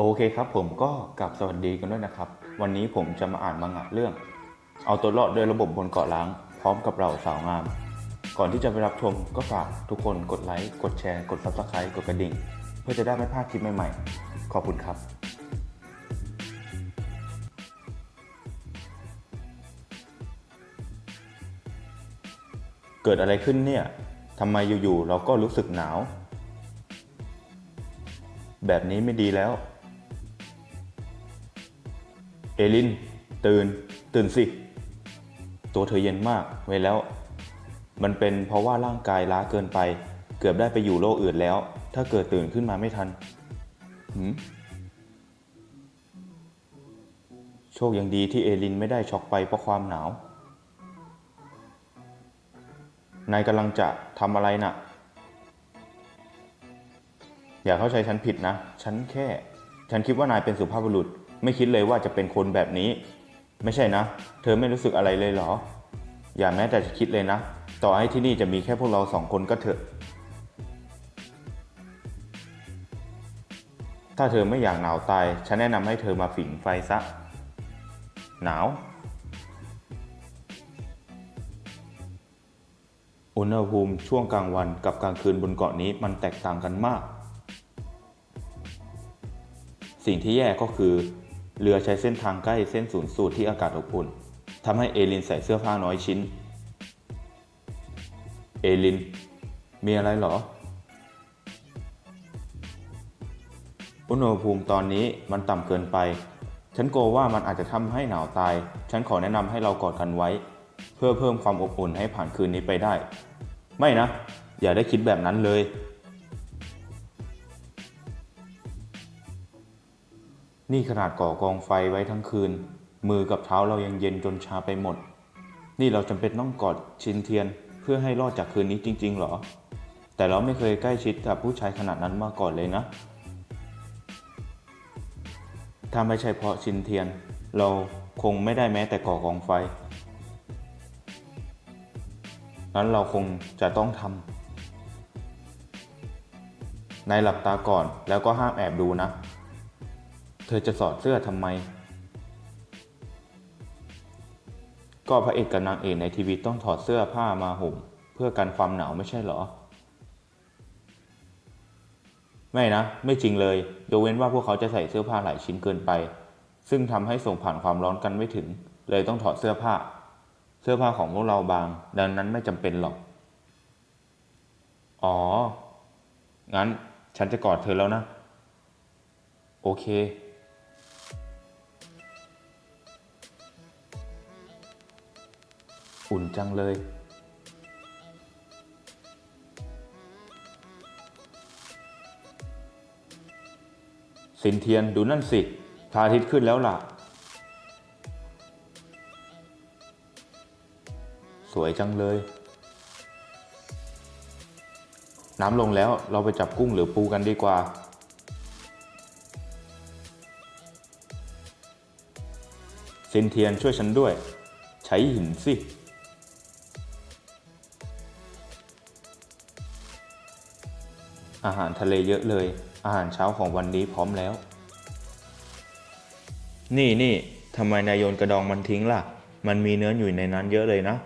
โอเคครับผมก็กลับสวัสดีกันด้วยนะครับ วันนี้ผมจะมาอ่านมังงะเรื่อง เอาตัวรอดด้วยระบบบนเกาะล้าง พร้อมกับเราสาวงาม ก่อนที่จะไปรับชมก็ฝากทุกคนกดไลค์กดแชร์กด subscribe กดกระดิ่ง เพื่อจะได้ไม่พลาดคลิปใหม่ๆ ขอบคุณครับ เกิดอะไรขึ้นเนี่ยทำไมอยู่ๆเราก็รู้สึกหนาว แบบนี้ไม่ดีแล้ว เอลิน ตื่น ตื่นสิ ตัวเธอเย็นมากไว้แล้ว มันเป็นเพราะว่าร่างกายล้าเกินไป เกือบได้ไปอยู่โลกอื่นแล้ว ถ้าเกิดตื่นขึ้นมาไม่ทันหืมโชคยังดีที่เอลินไม่ได้ช็อกไปเพราะความหนาวนายกำลังจะทำอะไรน่ะ อย่าเข้าใจฉันผิดนะ ฉันแค่ ฉันคิดว่านายเป็นสุภาพบุรุษ ไม่คิดเลยว่าจะเป็นคนแบบนี้ ไม่ใช่นะ เธอไม่รู้สึกอะไรเลยเหรอ อย่าแม้แต่จะคิดเลยนะ ต่อให้ที่นี่จะมีแค่พวกเราสองคนก็เถอะ ถ้าเธอไม่อยากหนาวตาย ฉันแนะนำให้เธอมาฝิงไฟซะ หนาว อุณหภูมิช่วงกลางวันกับกลางคืนบนเกาะนี้มันแตกต่างกันมากสิ่งที่แย่ก็คือ เรือใช้เส้นทางใกล้เส้นศูนย์สูตรที่อากาศอบอุ่นทำให้เอลินใส่เสื้อผ้าน้อยชิ้น เอลิน มีอะไรเหรอ อุณหภูมิตอนนี้มันต่ำเกินไป ฉันกลัวว่ามันอาจจะทำให้หนาวตาย ฉันขอแนะนำให้เรากอดกันไว้ เพื่อเพิ่มความอบอุ่นให้ผ่านคืนนี้ไปได้ ไม่นะ อย่าได้คิดแบบนั้นเลย นี่ขนาดก่อกองไฟไว้ทั้งคืน มือกับเท้าเรายังเย็นจนชาไปหมด นี่เราจำเป็นต้องกอดชินเทียนเพื่อให้รอดจากคืนนี้จริงๆเหรอ แต่เราไม่เคยใกล้ชิดกับผู้ชายขนาดนั้นมาก่อนเลยนะ ถ้าไม่ใช่เพราะชินเทียน เราคงไม่ได้แม้แต่ก่อกองไฟ นั้นเราคงจะต้องทำนายหลับตาก่อนแล้วก็ห้ามแอบดูนะ เธอจะสอดเสื้อทำไม ก็พระเอกกับนางเอกในทีวีต้องถอดเสื้อผ้ามาห่ม เพื่อกันความหนาวไม่ใช่เหรอ ไม่นะ ไม่จริงเลยยกเว้นว่าพวกเขาจะใส่เสื้อผ้าหลายชิ้นเกินไป ซึ่งทำให้ส่งผ่านความร้อนกันไม่ถึง เลยต้องถอดเสื้อผ้า เสื้อผ้าของพวกเราบาง ดังนั้นไม่จำเป็นหรอก อ๋อ งั้นฉันจะกอดเธอแล้วนะ โอเค อุ่นจังเลย สินเทียนดูนั่นสิพระอาทิตย์ขึ้นแล้วล่ะ สวยจังเลย น้ำลงแล้วเราไปจับกุ้งหรือปูกันดีกว่าสินเทียนช่วยฉันด้วย ใช้หินสิ อาหารทะเลเยอะเลย อาหารเช้าของวันนี้พร้อมแล้ว นี่นี่ทำไมนายโยนกระดองมันทิ้งล่ะ มันมีเนื้ออยู่ในนั้นเยอะเลยนะ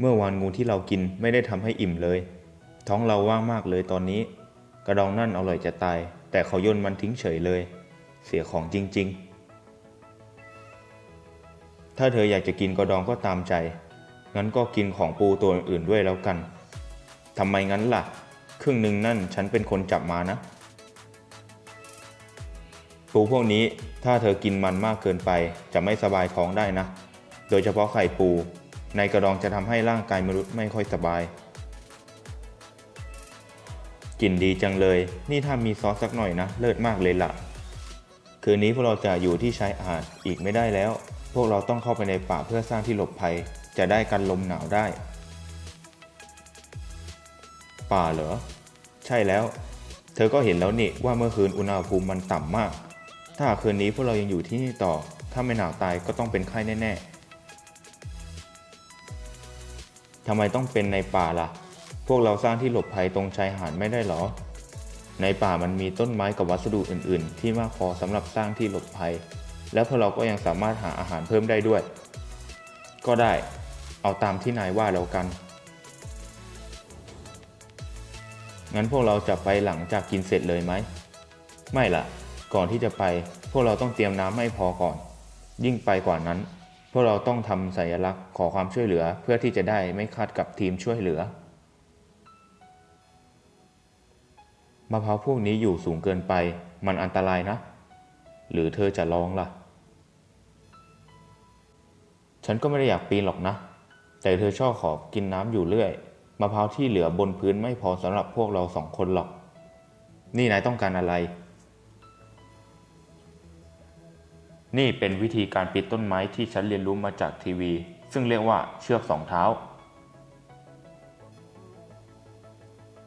เมื่อวานงูที่เรากินไม่ได้ทำให้อิ่มเลย ท้องเราว่างมากเลยตอนนี้ กระดองนั่นอร่อยจะตาย แต่เขาโยนมันทิ้งเฉยเลย เสียของจริง ๆ ถ้าเธออยากจะกินกระดองก็ตามใจ งั้นก็กินของปูตัวอื่นด้วยแล้วกันทำไมงั้นล่ะ ครึ่งหนึ่งนั่นฉันเป็นคนจับมานะปูพวกนี้ถ้าเธอกินมันมากเกินไปจะไม่สบายท้องได้นะ โดยเฉพาะไข่ปู ในกระดองจะทำให้ร่างกายมนุษย์ไม่ค่อยสบาย กลิ่นดีจังเลย นี่ถ้ามีซอสสักหน่อยนะ เลิศมากเลยล่ะ คืนนี้พวกเราจะอยู่ที่ชายหาดอีกไม่ได้แล้ว พวกเราต้องเข้าไปในป่าเพื่อสร้างที่หลบภัย จะได้กันลมหนาวได้ ป่าเหรอ ใช่แล้ว เธอก็เห็นแล้วนี่ว่าเมื่อคืนอุณหภูมิมันต่ำมาก ถ้าคืนนี้พวกเรายังอยู่ที่นี่ต่อ ถ้าไม่หนาวตายก็ต้องเป็นไข้แน่ๆทำไมต้องเป็นในป่าล่ะ พวกเราสร้างที่หลบภัยตรงชายหาดไม่ได้เหรอ ในป่ามันมีต้นไม้กับวัสดุอื่น ๆ ที่มากพอสำหรับสร้างที่หลบภัย และพวกเราก็ยังสามารถหาอาหารเพิ่มได้ด้วย ก็ได้ เอาตามที่นายว่าแล้วกัน งั้นพวกเราจะไปหลังจากกินเสร็จเลยไหม ไม่ละก่อนที่จะไปพวกเราต้องเตรียมน้ำให้พอก่อน ยิ่งไปกว่านั้น พวกเราต้องทำสัญลักษณ์ขอความช่วยเหลือเพื่อที่จะได้ไม่คาดกับทีมช่วยเหลือมะพร้าวพวกนี้อยู่สูงเกินไป มันอันตรายนะ หรือเธอจะลองล่ะ ฉันก็ไม่ได้อยากปีนหรอกนะ แต่เธอชอบขอกินน้ำอยู่เรื่อย มะพร้าวที่เหลือบนพื้นไม่พอสำหรับพวกเราสองคนหรอก นี่นายต้องการอะไร นี่เป็นวิธีการปีนต้นไม้ที่ฉันเรียนรู้มาจากทีวี ซึ่งเรียกว่าเชือกสองเท้า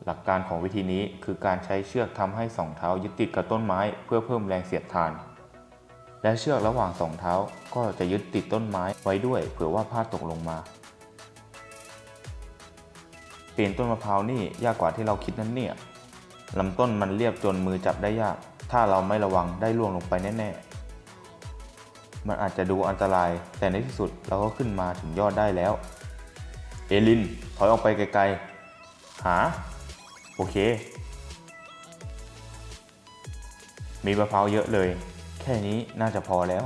หลักการของวิธีนี้คือการใช้เชือกทำให้สองเท้ายึดติดกับต้นไม้เพื่อเพิ่มแรงเสียดทาน และเชือกระหว่างสองเท้าก็จะยึดติดต้นไม้ไว้ด้วยเผื่อว่าพลาดตกลงมา ปีนต้นมะพร้าวนี่ยากกว่าที่เราคิดนั่นเนี่ยลำต้นมันเรียบจนมือจับได้ยาก ถ้าเราไม่ระวังได้ล่วงลงไปแน่ๆ มันอาจจะดูอันตราย แต่ในที่สุดเราก็ขึ้นมาถึงยอดได้แล้ว เอลิน ถอยออกไปไกลๆ หา โอเค มีมะพร้าวเยอะเลย แค่นี้น่าจะพอแล้ว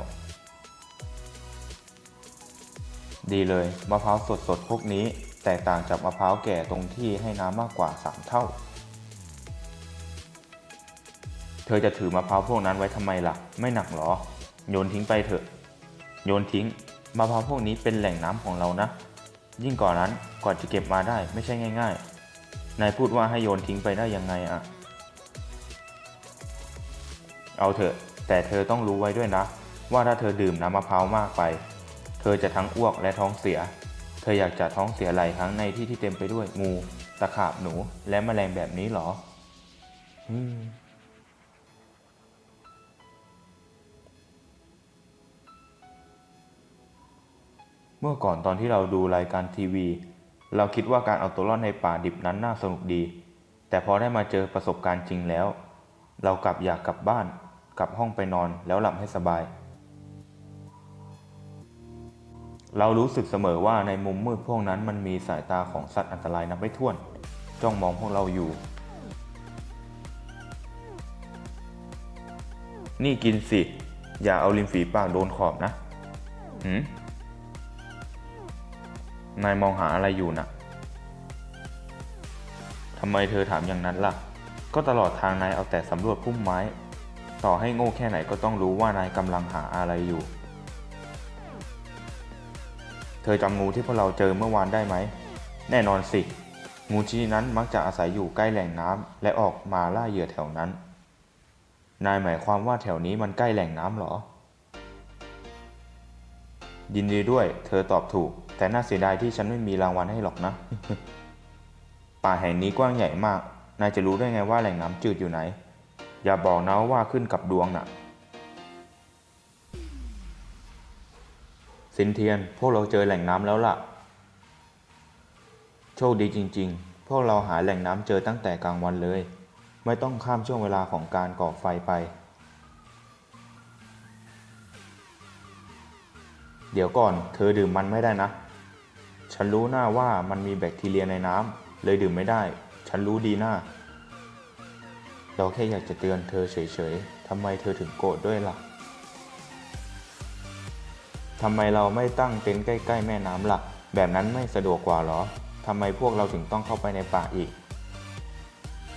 ดีเลย มะพร้าวสดๆ พวกนี้ แตกต่างจากมะพร้าวแก่ตรงที่ให้น้ำมากกว่า 3 เท่า เธอจะถือมะพร้าวพวกนั้นไว้ทำไมล่ะ ไม่หนักหรอ โยนทิ้งไปเถอะ โยนทิ้ง มะพร้าวพวกนี้เป็นแหล่งน้ำของเรานะ ยิ่งกว่านั้นกว่าจะเก็บมาได้ไม่ใช่ง่าย ๆ นายพูดว่าให้โยนทิ้งไปได้ยังไงอะเอาเถอะ แต่เธอต้องรู้ไว้ด้วยนะ ว่าถ้าเธอดื่มน้ำมะพร้าวมากไป เธอจะทั้งอ้วกและท้องเสีย เธออยากจะท้องเสียหลายครั้งในที่ที่เต็มไปด้วยงูตะขาบหนูและแมลงแบบนี้เหรอ อืมเมื่อก่อนตอนที่เราดูรายการทีวี เราคิดว่าการเอาตัวรอดในป่าดิบนั้นน่าสนุกดี แต่พอได้มาเจอประสบการณ์จริงแล้ว เรากลับอยากกลับบ้าน กลับห้องไปนอนแล้วหลับให้สบาย เรารู้สึกเสมอว่าในมุมมืดพวกนั้นมันมีสายตาของสัตว์อันตรายนับไม่ถ้วน จ้องมองพวกเราอยู่ นี่กินสิ อย่าเอาริมฝีปากโดนขอบนะหืมนายมองหาอะไรอยู่นะ่ะทำไมเธอถามอย่างนั้นล่ะ ก็ตลอดทางนายเอาแต่สำรวจพุ่มไม้ ต่อให้โง่แค่ไหนก็ต้องรู้ว่านายกำลังหาอะไรอยู่ เธอจำงูที่พวกเราเจอเมื่อวานได้ไหม แน่นอนสิ งูชนิดนั้นมักจะอาศัยอยู่ใกล้แหล่งน้ำและออกมาล่าเหยื่อแถวนั้น นายหมายความว่าแถวนี้มันใกล้แหล่งน้ำเหรอ ยินดีด้วย เธอตอบถูก แต่น่าเสียดายที่ฉันไม่มีรางวัลให้หรอกนะ ป่าแห่งนี้กว้างใหญ่มาก นายจะรู้ได้ไงว่าแหล่งน้ำจืดอยู่ไหน อย่าบอกนะว่าขึ้นกับดวงน่ะ สินเทียน พวกเราเจอแหล่งน้ำแล้วล่ะ โชคดีจริง ๆ พวกเราหาแหล่งน้ำเจอตั้งแต่กลางวันเลย ไม่ต้องข้ามช่วงเวลาของการก่อไฟไป เดี๋ยวก่อน เธอดื่มมันไม่ได้นะ ฉันรู้หน้าว่ามันมีแบคทีเรียในน้ำเลยดื่มไม่ได้ ฉันรู้ดีหน้า เราแค่อยากจะเตือนเธอเฉยๆทำไมเธอถึงโกรธด้วยล่ะ ทำไมเราไม่ตั้งเต็นท์ใกล้ ๆ แม่น้ำล่ะ แบบนั้นไม่สะดวกกว่าหรอทำไมพวกเราถึงต้องเข้าไปในป่าอีก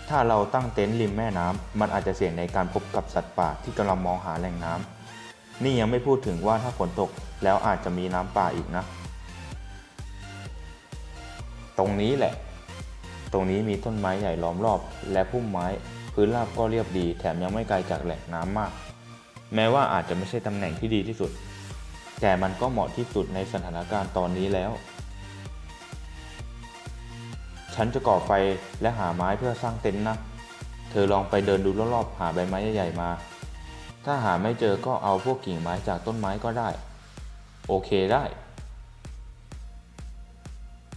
ถ้าเราตั้งเต็นท์ริมแม่น้ำมันอาจจะเสี่ยงในการพบกับสัตว์ป่าที่กำลังมองหาแหล่งน้ำนี่ยังไม่พูดถึงว่าถ้าฝนตกแล้วอาจจะมีน้ำป่าอีกนะ ตรงนี้แหละ ตรงนี้มีต้นไม้ใหญ่ล้อมรอบ และพุ่มไม้พื้นราบก็เรียบดี แถมยังไม่ไกลจากแหล่งน้ำมาก แม้ว่าอาจจะไม่ใช่ตำแหน่งที่ดีที่สุด แต่มันก็เหมาะที่สุดในสถานการณ์ตอนนี้แล้ว ฉันจะก่อไฟและหาไม้เพื่อสร้างเต็นท์นะ เธอลองไปเดินดูรอบๆหาใบไม้ใหญ่ๆมา ถ้าหาไม่เจอก็เอาพวกกิ่งไม้จากต้นไม้ก็ได้ โอเคได้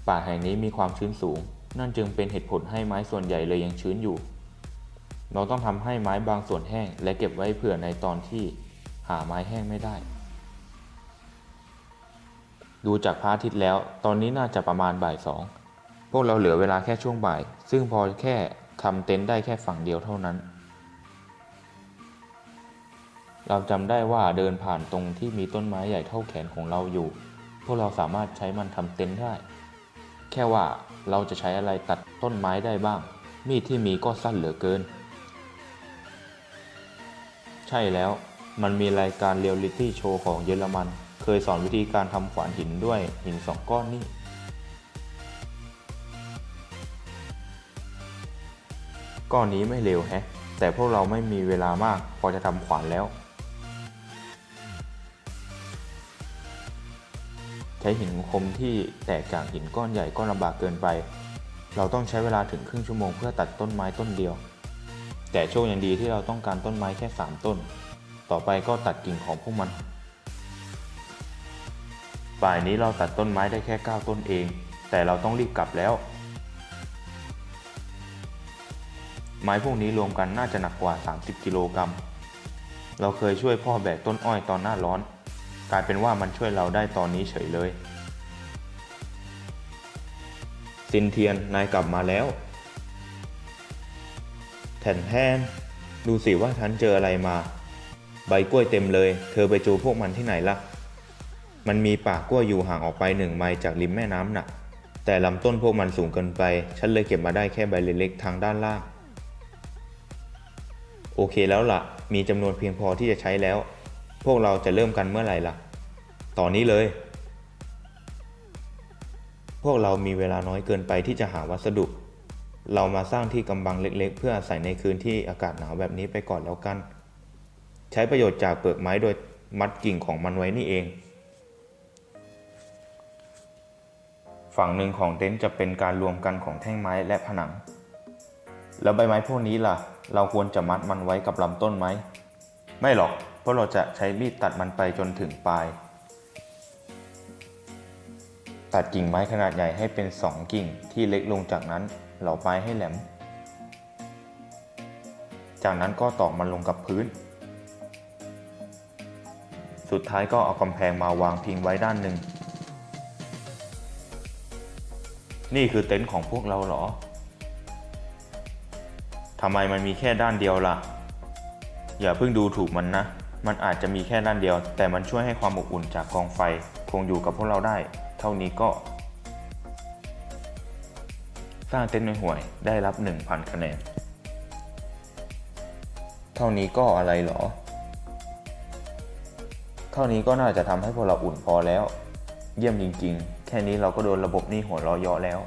ป่าแห่งนี้มีความชื้นสูง นั่นจึงเป็นเหตุผลให้ไม้ส่วนใหญ่เลยยังชื้นอยู่ เราต้องทำให้ไม้บางส่วนแห้ง และเก็บไว้เผื่อในตอนที่หาไม้แห้งไม่ได้ ดูจากพระอาทิตย์แล้ว ตอนนี้น่าจะประมาณบ่ายสองพวกเราเหลือเวลาแค่ช่วงบ่าย ซึ่งพอแค่ทำเต็นท์ได้แค่ฝั่งเดียวเท่านั้น เราจำได้ว่าเดินผ่านตรงที่มีต้นไม้ใหญ่เท่าแขนของเราอยู่ พวกเราสามารถใช้มันทำเต็นท์ได้ แค่ว่าเราจะใช้อะไรตัดต้นไม้ได้บ้าง มีดที่มีก็สั้นเหลือเกิน ใช่แล้วมันมีรายการเรียลลิตี้โชว์ของเยอรมัน เคยสอนวิธีการทำขวานหินด้วยหินสองก้อนนี่ก้อนนี้ไม่เร็วแฮะ แต่พวกเราไม่มีเวลามากพอจะทำขวานแล้ว ใช้หินคมที่แตกจากหินก้อนใหญ่ก็ลำบากเกินไป เราต้องใช้เวลาถึงครึ่งชั่วโมงเพื่อตัดต้นไม้ต้นเดียว แต่โชคยังดีที่เราต้องการต้นไม้แค่ 3 ต้น ต่อไปก็ตัดกิ่งของพวกมัน ฝ่ายนี้เราตัดต้นไม้ได้แค่ 9 ต้นเอง แต่เราต้องรีบกลับแล้ว ไม้พวกนี้รวมกันน่าจะหนักกว่า 30 กิโลกรัม เราเคยช่วยพ่อแบกต้นอ้อยตอนหน้าร้อน กลายเป็นว่ามันช่วยเราได้ตอนนี้เฉยเลยซินเทียนนายกลับมาแล้วแทนแทนดูสิว่าฉันเจออะไรมา ใบกล้วยเต็มเลย เธอไปจูพวกมันที่ไหนล่ะ มันมีป่ากล้วยอยู่ห่างออกไปหนึ่งไมล์จากริมแม่น้ำน่ะแต่ลำต้นพวกมันสูงเกินไป ฉันเลยเก็บมาได้แค่ใบเล็กๆทางด้านล่าง โอเคแล้วล่ะ มีจำนวนเพียงพอที่จะใช้แล้ว พวกเราจะเริ่มกันเมื่อไหร่ล่ะตอนนี้เลย พวกเรามีเวลาน้อยเกินไปที่จะหาวัสดุ เรามาสร้างที่กำบังเล็กๆ เพื่ออาศัยในคืนที่อากาศหนาวแบบนี้ไปก่อนแล้วกัน ใช้ประโยชน์จากเปลือกไม้โดยมัดกิ่งของมันไว้นี่เอง ฝั่งหนึ่งของเต็นท์จะเป็นการรวมกันของแท่งไม้และผนัง แล้วใบไม้พวกนี้ล่ะ เราควรจะมัดมันไว้กับลำต้นไหม ไม่หรอก เพราะเราจะใช้มีดตัดมันไปจนถึงปลาย ตัดกิ่งไม้ขนาดใหญ่ให้เป็นสองกิ่งที่เล็กลงจากนั้นเหลาปลายให้แหลม จากนั้นก็ตอกมันลงกับพื้น สุดท้ายก็เอากำแพงมาวางพิงไว้ด้านหนึ่ง นี่คือเต็นท์ของพวกเราเหรอ ทำไมมันมีแค่ด้านเดียวล่ะ อย่าเพิ่งดูถูกมันนะ มันอาจจะมีแค่ด้านเดียว แต่มันช่วยให้ความอบอุ่นจากกองไฟ คงอยู่กับพวกเราได้ เท่านี้ก็สร้างเต็นท์ในห่วยได้รับ 1,000 คะแนน เท่านี้ก็อะไรเหรอ เท่านี้ก็น่าจะทำให้พวกเราอุ่นพอแล้ว เยี่ยมจริง ๆ แค่นี้เราก็โดนระบบนี้หัวเราะเยาะแล้ว